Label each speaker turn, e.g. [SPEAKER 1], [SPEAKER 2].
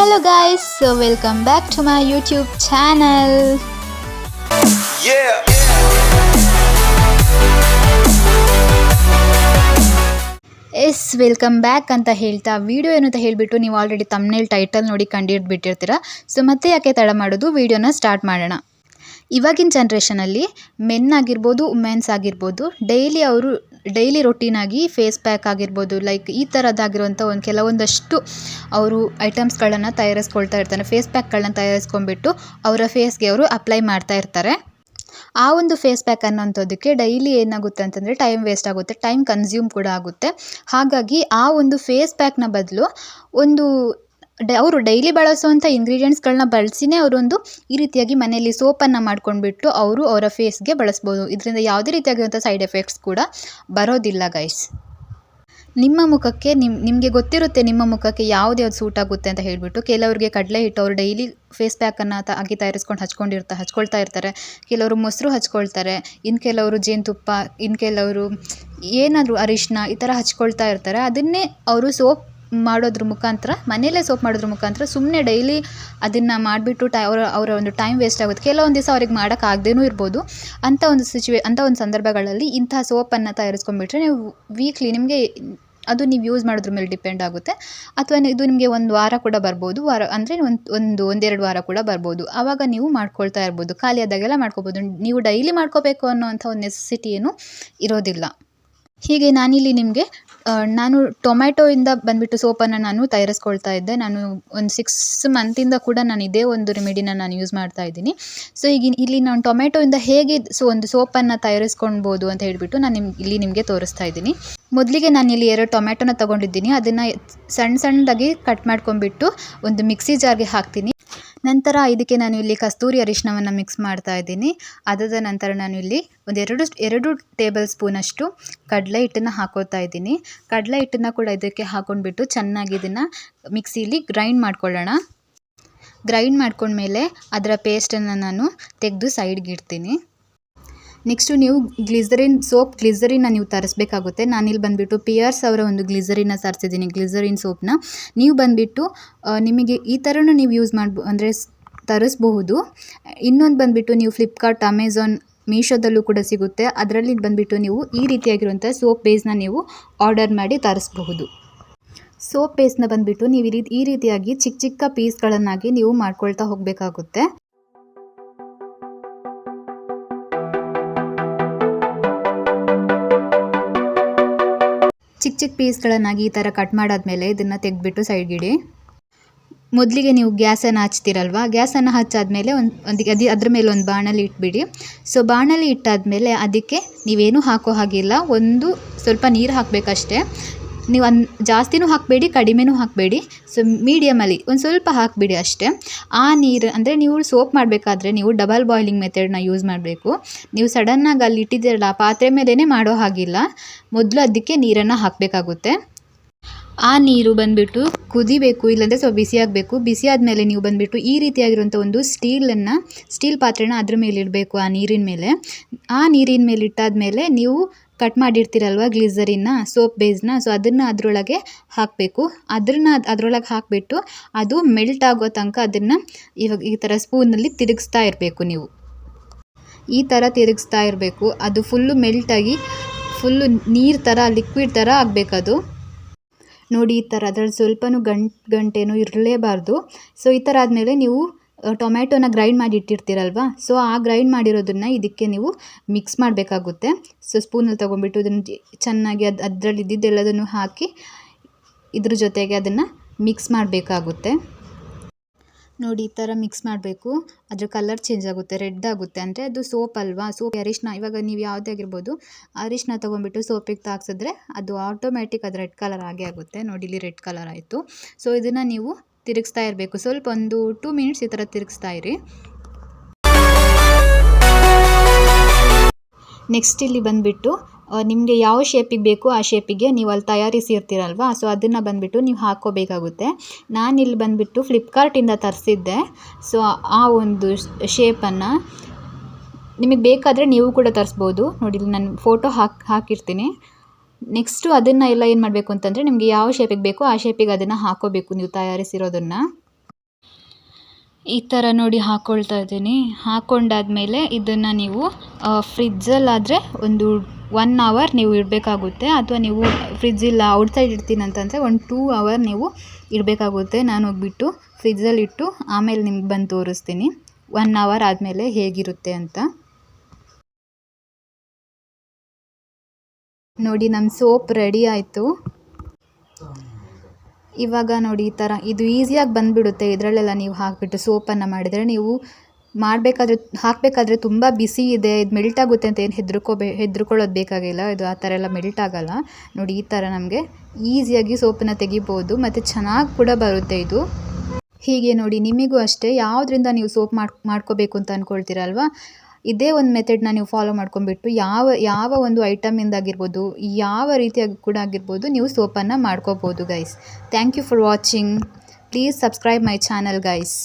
[SPEAKER 1] Hello guys so welcome back to my YouTube channel.
[SPEAKER 2] Yeah.
[SPEAKER 1] Yes welcome back ಅಂತ ಹೇಳ್ತಾ video ಏನು ಅಂತ ಹೇಳಿಬಿಟ್ಟು ನೀವು ಆಲ್ರೆಡಿ ತಮ್ಮನೇಲಿ ಟೈಟಲ್ ನೋಡಿ ಕಂಡಿಡ್ಬಿಟ್ಟಿರ್ತೀರ ಸೊ ಮತ್ತೆ ಯಾಕೆ ತಡ ಮಾಡೋದು ವಿಡಿಯೋನ ಸ್ಟಾರ್ಟ್ ಮಾಡೋಣ ಇವಾಗಿನ ಜನ್ರೇಷನಲ್ಲಿ ಮೆನ್ ಆಗಿರ್ಬೋದು ವುಮೆನ್ಸ್ ಆಗಿರ್ಬೋದು ಡೈಲಿ ಅವರು ಡೈಲಿ ರೊಟೀನಾಗಿ ಫೇಸ್ ಪ್ಯಾಕ್ ಆಗಿರ್ಬೋದು ಲೈಕ್ ಈ ಥರದ್ದಾಗಿರುವಂಥ ಒಂದು ಕೆಲವೊಂದಷ್ಟು ಅವರು ಐಟಮ್ಸ್ಗಳನ್ನು ತಯಾರಿಸ್ಕೊಳ್ತಾ ಇರ್ತಾರೆ ಫೇಸ್ ಪ್ಯಾಕ್ಗಳನ್ನ ತಯಾರಿಸ್ಕೊಂಡ್ಬಿಟ್ಟು ಅವರ ಫೇಸ್ಗೆ ಅವರು ಅಪ್ಲೈ ಮಾಡ್ತಾ ಇರ್ತಾರೆ. ಆ ಒಂದು ಫೇಸ್ ಪ್ಯಾಕ್ ಅನ್ನೋಂಥದ್ದಕ್ಕೆ ಡೈಲಿ ಏನಾಗುತ್ತೆ ಅಂತಂದರೆ ಟೈಮ್ ವೇಸ್ಟ್ ಆಗುತ್ತೆ ಟೈಮ್ ಕನ್ಸ್ಯೂಮ್ ಕೂಡ ಆಗುತ್ತೆ. ಹಾಗಾಗಿ ಆ ಒಂದು ಫೇಸ್ ಪ್ಯಾಕ್ನ ಬದಲು ಒಂದು ಡ ಅವರು ಡೈಲಿ ಬಳಸುವಂಥ ಇಂಗ್ರೀಡಿಯೆಂಟ್ಸ್ಗಳನ್ನ ಬಳಸಿನೇ ಅವರೊಂದು ಈ ರೀತಿಯಾಗಿ ಮನೆಯಲ್ಲಿ ಸೋಪನ್ನು ಮಾಡ್ಕೊಂಡ್ಬಿಟ್ಟು ಅವರು ಅವರ ಫೇಸ್ಗೆ ಬಳಸ್ಬೋದು. ಇದರಿಂದ ಯಾವುದೇ ರೀತಿಯಾಗಿರುವಂಥ ಸೈಡ್ ಎಫೆಕ್ಟ್ಸ್ ಕೂಡ ಬರೋದಿಲ್ಲ ಗೈಸ್ ನಿಮ್ಮ ಮುಖಕ್ಕೆ ನಿಮ್ಮ ನಿಮಗೆ ಗೊತ್ತಿರುತ್ತೆ ನಿಮ್ಮ ಮುಖಕ್ಕೆ ಯಾವ್ದು ಯಾವ್ದು ಸೂಟ್ ಆಗುತ್ತೆ ಅಂತ ಹೇಳಿಬಿಟ್ಟು. ಕೆಲವರಿಗೆ ಕಡಲೆ ಹಿಟ್ಟು ಅವರು ಡೈಲಿ ಫೇಸ್ ಪ್ಯಾಕನ್ನು ತ ಆಗಿ ತಯಾರಿಸ್ಕೊಂಡು ಹಚ್ಕೊಂಡಿರ್ತಾ ಹಚ್ಕೊಳ್ತಾ ಇರ್ತಾರೆ. ಕೆಲವರು ಮೊಸರು ಹಚ್ಕೊಳ್ತಾರೆ. ಇನ್ನು ಕೆಲವರು ಜೇನುತುಪ್ಪ ಇನ್ನು ಕೆಲವರು ಏನಾದರೂ ಅರಿಶಿನ ಈ ಥರ ಹಚ್ಕೊಳ್ತಾ ಇರ್ತಾರೆ. ಅದನ್ನೇ ಅವರು ಸೋಪ್ ಮಾಡೋದ್ರ ಮುಖಾಂತರ, ಮನೆಯಲ್ಲೇ ಸೋಪ್ ಮಾಡೋದ್ರ ಮುಖಾಂತರ ಸುಮ್ಮನೆ ಡೈಲಿ ಅದನ್ನು ಮಾಡಿಬಿಟ್ಟು ಟೈ, ಅವರ ಅವರ ಒಂದು ಟೈಮ್ ವೇಸ್ಟ್ ಆಗುತ್ತೆ. ಕೆಲವೊಂದು ದಿವಸ ಅವ್ರಿಗೆ ಆಗದೇನೂ ಇರ್ಬೋದು. ಅಂಥ ಒಂದು ಸಿಚುವೇ, ಅಂಥ ಒಂದು ಸಂದರ್ಭಗಳಲ್ಲಿ ಇಂಥ ಸೋಪನ್ನು ತಯಾರಿಸ್ಕೊಂಡ್ಬಿಟ್ರೆ ನೀವು ವೀಕ್ಲಿ ನಿಮಗೆ ಅದು ನೀವು ಯೂಸ್ ಮಾಡೋದ್ರ ಮೇಲೆ ಡಿಪೆಂಡ್ ಆಗುತ್ತೆ. ಅಥವಾ ಇದು ನಿಮಗೆ ಒಂದು ವಾರ ಕೂಡ ಬರ್ಬೋದು. ವಾರ ಅಂದರೆ ಒಂದು ಒಂದು, ಒಂದೆರಡು ವಾರ ಕೂಡ ಬರ್ಬೋದು. ಆವಾಗ ನೀವು ಮಾಡ್ಕೊಳ್ತಾ ಇರ್ಬೋದು. ಖಾಲಿ ಆದಾಗೆಲ್ಲ ಮಾಡ್ಕೊಬೋದು. ನೀವು ಡೈಲಿ ಮಾಡ್ಕೋಬೇಕು ಅನ್ನೋವಂಥ ಒಂದು ನೆಸೆಸಿಟಿ ಏನು ಇರೋದಿಲ್ಲ. ಹೀಗೆ ನಾನಿಲ್ಲಿ ನಿಮಗೆ ನಾನು ಟೊಮ್ಯಾಟೊಯಿಂದ ಬಂದುಬಿಟ್ಟು ಸೋಪನ್ನು ನಾನು ತಯಾರಿಸ್ಕೊಳ್ತಾ ಇದ್ದೆ. ನಾನು ಒಂದು ಸಿಕ್ಸ್ ಮಂತಿಂದ ಕೂಡ ನಾನು ಇದೇ ಒಂದು ರೆಮಿಡಿನ ನಾನು ಯೂಸ್ ಮಾಡ್ತಾ ಇದ್ದೀನಿ. ಸೊ ಈಗ ಇಲ್ಲಿ ನಾನು ಟೊಮ್ಯಾಟೊಯಿಂದ ಹೇಗೆ ಸೊ ಒಂದು ಸೋಪನ್ನು ತಯಾರಿಸ್ಕೊಳ್ಬೋದು ಅಂತ ಹೇಳಿಬಿಟ್ಟು ನಾನು ನಿಮ್ಗೆ ಇಲ್ಲಿ ನಿಮಗೆ ತೋರಿಸ್ತಾ ಇದ್ದೀನಿ. ಮೊದಲಿಗೆ ನಾನು ಇಲ್ಲಿ ಎರಡು ಟೊಮೆಟೊನ ತೊಗೊಂಡಿದ್ದೀನಿ. ಅದನ್ನು ಸಣ್ಣ ಸಣ್ಣದಾಗಿ ಕಟ್ ಮಾಡ್ಕೊಂಡ್ಬಿಟ್ಟು ಒಂದು ಮಿಕ್ಸಿ ಜಾರ್ಗೆ ಹಾಕ್ತೀನಿ. ನಂತರ ಇದಕ್ಕೆ ನಾನು ಇಲ್ಲಿ ಕಸ್ತೂರಿ ಅರಿಶಿನವನ್ನು ಮಿಕ್ಸ್ ಮಾಡ್ತಾ ಇದ್ದೀನಿ. ಅದಾದ ನಂತರ ನಾನು ಇಲ್ಲಿ ಒಂದೆರಡು, ಎರಡು ಟೇಬಲ್ ಸ್ಪೂನಷ್ಟು ಕಡಲೆ ಹಿಟ್ಟನ್ನು ಹಾಕೋತಾ ಇದ್ದೀನಿ. ಕಡಲೆ ಹಿಟ್ಟನ್ನು ಕೂಡ ಇದಕ್ಕೆ ಹಾಕೊಂಡ್ಬಿಟ್ಟು ಚೆನ್ನಾಗಿ ಇದನ್ನು ಮಿಕ್ಸಿಲಿ ಗ್ರೈಂಡ್ ಮಾಡ್ಕೊಳ್ಳೋಣ. ಗ್ರೈಂಡ್ ಮಾಡ್ಕೊಂಡ್ಮೇಲೆ ಅದರ ಪೇಸ್ಟನ್ನು ನಾನು ತೆಗೆದು ಸೈಡ್ಗೆ ಇಡ್ತೀನಿ. ನೆಕ್ಸ್ಟು ನೀವು ಗ್ಲಿಸರಿನ್, ಸೋಪ್ ಗ್ಲಿಸರಿನ ನೀವು ತರಿಸ್ಬೇಕಾಗುತ್ತೆ. ನಾನಿಲ್ಲಿ ಬಂದುಬಿಟ್ಟು ಪಿಯರ್ಸ್ ಅವರ ಒಂದು ಗ್ಲಿಸರಿನ ತರಿಸಿದ್ದೀನಿ ಗ್ಲಿಸರಿನ್ ಸೋಪ್ನ. ನೀವು ಬಂದುಬಿಟ್ಟು ನಿಮಗೆ ಈ ಥರನೂ ನೀವು ಯೂಸ್ ಮಾಡ್ಬೋ, ಅಂದರೆ ತರಿಸ್ಬಹುದು. ಇನ್ನೊಂದು ಬಂದುಬಿಟ್ಟು ನೀವು ಫ್ಲಿಪ್ಕಾರ್ಟ್ ಅಮೆಝಾನ್ ಮೀಶೋದಲ್ಲೂ ಕೂಡ ಸಿಗುತ್ತೆ. ಅದರಲ್ಲಿ ಬಂದುಬಿಟ್ಟು ನೀವು ಈ ರೀತಿಯಾಗಿರುವಂಥ ಸೋಪ್ ಬೇಸ್ನ ನೀವು ಆರ್ಡರ್ ಮಾಡಿ ತರಿಸ್ಬಹುದು. ಸೋಪ್ ಬೇಸ್ನ ಬಂದುಬಿಟ್ಟು ನೀವು ಈ ರೀತಿಯಾಗಿ ಚಿಕ್ಕ ಚಿಕ್ಕ ಪೀಸ್ಗಳನ್ನಾಗಿ ನೀವು ಮಾಡ್ಕೊಳ್ತಾ ಹೋಗಬೇಕಾಗುತ್ತೆ. ಚಿಕ್ಕ ಚಿಕ್ಕ ಪೀಸ್ಗಳನ್ನಾಗಿ ಈ ಥರ ಕಟ್ ಮಾಡಾದ್ಮೇಲೆ ಇದನ್ನು ತೆಗೆದ್ಬಿಟ್ಟು ಸೈಡ್ಗಿಡಿ ಮೊದಲಿಗೆ ನೀವು ಗ್ಯಾಸನ್ನು ಹಚ್ತೀರಲ್ವ? ಗ್ಯಾಸನ್ನು ಹಚ್ಚಾದಮೇಲೆ ಒಂದು ಒಂದು, ಅದು, ಅದ್ರ ಮೇಲೆ ಒಂದು ಬಾಣಲಿ ಇಟ್ಬಿಡಿ. ಸೊ ಬಾಣಲಿ ಇಟ್ಟಾದಮೇಲೆ ಅದಕ್ಕೆ ನೀವೇನು ಹಾಕೋ ಹಾಗಿಲ್ಲ. ಒಂದು ಸ್ವಲ್ಪ ನೀರು ಹಾಕಬೇಕಷ್ಟೇ. ನೀವು ಅನ್, ಜಾಸ್ತಿನೂ ಹಾಕಬೇಡಿ, ಕಡಿಮೆನೂ ಹಾಕಬೇಡಿ. ಸೊ ಮೀಡಿಯಮಲ್ಲಿ ಒಂದು ಸ್ವಲ್ಪ ಹಾಕಿಬಿಡಿ ಅಷ್ಟೇ. ಆ ನೀರು, ಅಂದರೆ ನೀವು ಸೋಪ್ ಮಾಡಬೇಕಾದ್ರೆ ನೀವು ಡಬಲ್ ಬಾಯ್ಲಿಂಗ್ ಮೆಥಡ್ನ ಯೂಸ್ ಮಾಡಬೇಕು. ನೀವು ಸಡನ್ನಾಗಿ ಅಲ್ಲಿ ಇಟ್ಟಿದ್ದೀರಲ್ಲ, ಪಾತ್ರೆ ಮೇಲೇ ಮಾಡೋ ಹಾಗಿಲ್ಲ. ಮೊದಲು ಅದಕ್ಕೆ ನೀರನ್ನು ಹಾಕಬೇಕಾಗುತ್ತೆ. ಆ ನೀರು ಬಂದುಬಿಟ್ಟು ಕುದಿಬೇಕು, ಇಲ್ಲಾಂದರೆ ಸ್ವಲ್ಪ ಬಿಸಿಯಾಗಬೇಕು ಬಿಸಿ ಆದಮೇಲೆ ನೀವು ಬಂದುಬಿಟ್ಟು ಈ ರೀತಿಯಾಗಿರುವಂಥ ಒಂದು ಸ್ಟೀಲನ್ನು, ಸ್ಟೀಲ್ ಪಾತ್ರೆನ ಅದ್ರ ಮೇಲೆ ಇಡಬೇಕು ಆ ನೀರಿನ ಮೇಲೆ. ಆ ನೀರಿನ ಮೇಲೆ ಇಟ್ಟಾದಮೇಲೆ ನೀವು ಕಟ್ ಮಾಡಿರ್ತೀರಲ್ವ ಗ್ಲಿಸರಿನ್ನ, ಸೋಪ್ ಬೇಸ್ನ, ಸೊ ಅದನ್ನು ಅದರೊಳಗೆ ಹಾಕಬೇಕು. ಅದನ್ನ ಅದರೊಳಗೆ ಹಾಕಿಬಿಟ್ಟು ಅದು ಮೆಲ್ಟ್ ಆಗೋ ತನಕ ಅದನ್ನು ಇವಾಗ ಈ ಥರ ಸ್ಪೂನಲ್ಲಿ ತಿರುಗಿಸ್ತಾ ಇರಬೇಕು ನೀವು. ಈ ಥರ ತಿರುಗಿಸ್ತಾ ಇರಬೇಕು. ಅದು ಫುಲ್ಲು ಮೆಲ್ಟಾಗಿ, ಫುಲ್ಲು ನೀರು ಥರ, ಲಿಕ್ವಿಡ್ ಥರ ಆಗಬೇಕದು. ನೋಡಿ ಈ ಥರ, ಅದ್ರಲ್ಲಿ ಸ್ವಲ್ಪನೂ ಗಂಟು ಗಂಟೇನೂ ಇರಲೇಬಾರ್ದು. ಸೊ ಈ ಥರ ಆದಮೇಲೆ ನೀವು ಟೊಮ್ಯಾಟೋನ ಗ್ರೈಂಡ್ ಮಾಡಿ ಇಟ್ಟಿರ್ತೀರಲ್ವ? ಸೊ ಆ ಗ್ರೈಂಡ್ ಮಾಡಿರೋದನ್ನು ಇದಕ್ಕೆ ನೀವು ಮಿಕ್ಸ್ ಮಾಡಬೇಕಾಗುತ್ತೆ. ಸೊ ಸ್ಪೂನಲ್ಲಿ ತೊಗೊಂಡ್ಬಿಟ್ಟು ಇದನ್ನು ಚೆನ್ನಾಗಿ ಅದು, ಅದರಲ್ಲಿ ಇದ್ದಿದ್ದೆಲ್ಲದನ್ನು ಹಾಕಿ ಇದ್ರ ಜೊತೆಗೆ ಅದನ್ನು ಮಿಕ್ಸ್ ಮಾಡಬೇಕಾಗುತ್ತೆ. ನೋಡಿ ಈ ಥರ ಮಿಕ್ಸ್ ಮಾಡಬೇಕು. ಅದರ ಕಲರ್ ಚೇಂಜ್ ಆಗುತ್ತೆ ರೆಡ್ ಆಗುತ್ತೆ. ಅಂದರೆ ಅದು ಸೋಪ್ ಅಲ್ವಾ? ಸೋಪ್ ಅರಿಶಿನ ಇವಾಗ ನೀವು ಯಾವುದೇ ಆಗಿರ್ಬೋದು ಅರಿಶಿನ ತೊಗೊಂಡ್ಬಿಟ್ಟು ಸೋಪಿಗೆ ತಾಕ್ಸಿದ್ರೆ ಅದು ಆಟೋಮ್ಯಾಟಿಕ್ ಅದು ರೆಡ್ ಕಲರ್ ಆಗೇ ಆಗುತ್ತೆ. ನೋಡಿ ಇಲ್ಲಿ ರೆಡ್ ಕಲರ್ ಆಯಿತು. ಸೊ ಇದನ್ನು ನೀವು ತಿರುಗಿಸ್ತಾ ಇರಬೇಕು. ಸ್ವಲ್ಪ ಒಂದು ಟೂ ಮಿನಿಟ್ಸ್ ಈ ಥರ ತಿರುಗಿಸ್ತಾ ಇರಿ. ನೆಕ್ಸ್ಟ್ ಇಲ್ಲಿ ಬಂದುಬಿಟ್ಟು ನಿಮಗೆ ಯಾವ ಶೇಪಿಗೆ ಬೇಕು ಆ ಶೇಪಿಗೆ ನೀವು ಅಲ್ಲಿ ತಯಾರಿಸಿರ್ತೀರಲ್ವ? ಸೊ ಅದನ್ನು ಬಂದುಬಿಟ್ಟು ನೀವು ಹಾಕ್ಕೋಬೇಕಾಗುತ್ತೆ. ನಾನಿಲ್ಲಿ ಬಂದುಬಿಟ್ಟು ಫ್ಲಿಪ್ಕಾರ್ಟಿಂದ ತರಿಸಿದ್ದೆ. ಸೊ ಆ ಒಂದು ಶೇಪನ್ನು ನಿಮಗೆ ಬೇಕಾದರೆ ನೀವು ಕೂಡ ತರಿಸ್ಬೋದು. ನೋಡಿ ನಾನು ಫೋಟೋ ಹಾಕಿ, ಹಾಕಿರ್ತೀನಿ. ನೆಕ್ಸ್ಟು ಅದನ್ನು ಎಲ್ಲ ಏನು ಮಾಡಬೇಕು ಅಂತಂದರೆ, ನಿಮಗೆ ಯಾವ ಶೇಪಿಗೆ ಬೇಕೋ ಆ ಶೇಪಿಗೆ ಅದನ್ನು ಹಾಕೋಬೇಕು ನೀವು ತಯಾರಿಸಿರೋದನ್ನು. ಈ ಥರ ನೋಡಿ ಹಾಕ್ಕೊಳ್ತಾ ಇದ್ದೀನಿ. ಹಾಕ್ಕೊಂಡಾದ್ಮೇಲೆ ಇದನ್ನು ನೀವು ಫ್ರಿಜ್ಜಲ್ಲಾದರೆ ಒಂದು ಒನ್ ಅವರ್ ನೀವು ಇಡಬೇಕಾಗುತ್ತೆ. ಅಥವಾ ನೀವು ಫ್ರಿಜ್ ಇಲ್ಲ ಔಟ್ಸೈಡ್ ಇಡ್ತೀನಿ ಅಂತಂದರೆ ಒಂದು ಟೂ ಅವರ್ ನೀವು ಇಡಬೇಕಾಗುತ್ತೆ. ನಾನು ಹೋಗ್ಬಿಟ್ಟು ಫ್ರಿಜ್ಜಲ್ಲಿ ಇಟ್ಟು ಆಮೇಲೆ ನಿಮ್ಗೆ ಬಂದು ತೋರಿಸ್ತೀನಿ. ಒನ್ ಅವರ್ ಆದಮೇಲೆ ಹೇಗಿರುತ್ತೆ ಅಂತ. ನೋಡಿ ನಮ್ಮ ಸೋಪ್ ರೆಡಿ ಆಯಿತು. ಇವಾಗ ನೋಡಿ ಈ ಥರ, ಇದು ಈಸಿಯಾಗಿ ಬಂದುಬಿಡುತ್ತೆ. ಇದರಲ್ಲೆಲ್ಲ ನೀವು ಹಾಕಿಬಿಟ್ಟು ಸೋಪನ್ನು ಮಾಡಿದರೆ ನೀವು ಮಾಡಬೇಕಾದ್ರೆ, ಹಾಕಬೇಕಾದ್ರೆ ತುಂಬ ಬಿಸಿ ಇದೆ, ಇದು ಮೆಲ್ಟ್ ಆಗುತ್ತೆ ಅಂತ ಏನು ಹೆದ್ರಕೋಬೇ ಹೆದ್ರುಕೊಳ್ಳೋದು ಬೇಕಾಗಿಲ್ಲ. ಇದು ಆ ಥರ ಎಲ್ಲ ಮೆಲ್ಟ್ ಆಗಲ್ಲ ನೋಡಿ ಈ ಥರ ನಮಗೆ ಈಸಿಯಾಗಿ ಸೋಪನ್ನು ತೆಗಿಬೋದು. ಮತ್ತು ಚೆನ್ನಾಗಿ ಕೂಡ ಬರುತ್ತೆ ಇದು. ಹೀಗೆ ನೋಡಿ, ನಿಮಗೂ ಅಷ್ಟೇ. ಯಾವುದರಿಂದ ನೀವು ಸೋಪ್ ಮಾಡಿ, ಮಾಡ್ಕೋಬೇಕು ಅಂತ ಅಂದ್ಕೊಳ್ತೀರಲ್ವ ಇದೇ ಒಂದು ಮೆಥಡ್ನ ನೀವು ಫಾಲೋ ಮಾಡ್ಕೊಂಡ್ಬಿಟ್ಟು ಯಾವ ಯಾವ ಒಂದು ಐಟಮಿಂದ ಆಗಿರ್ಬೋದು, ಯಾವ ರೀತಿಯಾಗಿ ಕೂಡ ಆಗಿರ್ಬೋದು ನೀವು ಸೋಪನ್ನು ಮಾಡ್ಕೋಬೋದು guys thank you for watching please subscribe my channel guys